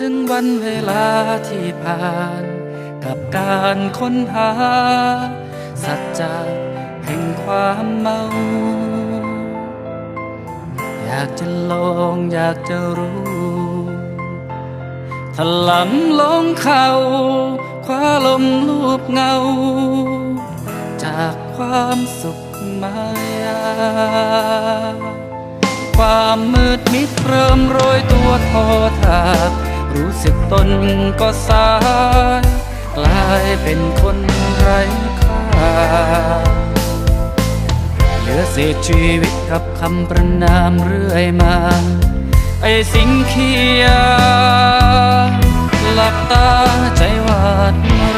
ถึงวันเวลาที่ผ่าน กับการค้นหา สัจจะแห่งความเมา อยากจะลองอยากจะรู้ถลำลงเขาคว้าลมลูบเงา จากความสุขมายา ความมืดมิดเริ่มโรยตัวทอทาก รู้สึกตนก็สายกลายเป็นคนไร้ค่า เหลือเศษชีวิตกับคำประนามเรื่อยมา ไอสิ่งเขียหลับตาใจวาดร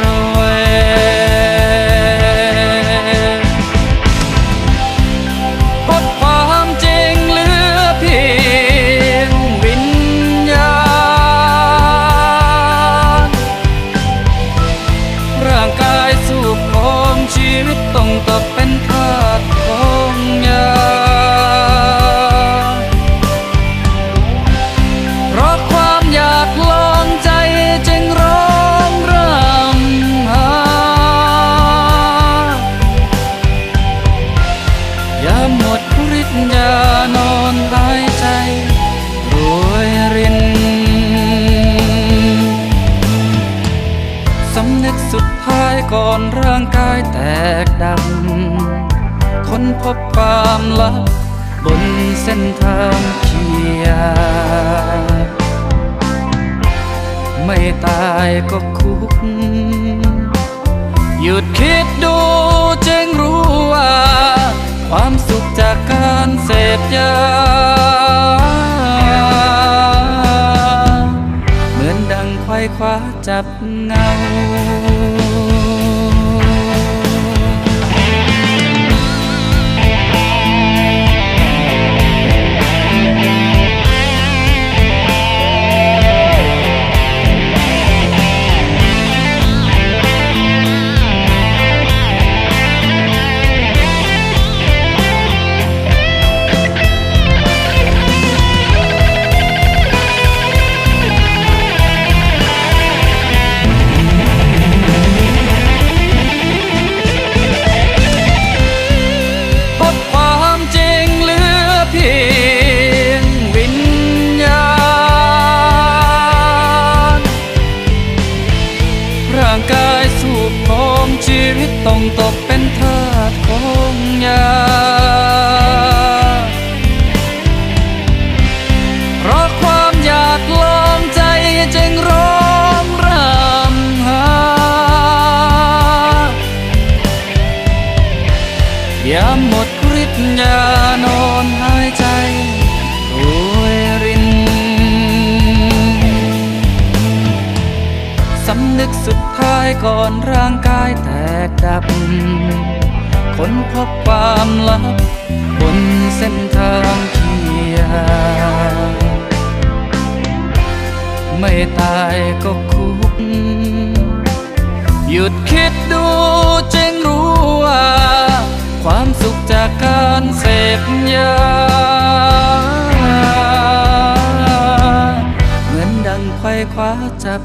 วิ ก่อนร่างกายแตกดังค้นพบความลับบนเส้นทางเขียไม่ตายก็คุก หยุดคิดดูจึงรู้ว่า ความสุขจากการเสพยา เหมือนดังควายคว้าจับเงา ยามหมดฤทธิ์ยานอนหายใจรวยริน สำนึกสุดท้ายก่อนร่างกายแตกดับค้นพบความลับบนเส้นทางเขียไม่ตายก็คุก หยุดคิดดู จากการเสพยา เหมือนดังไขว้คว้าจับ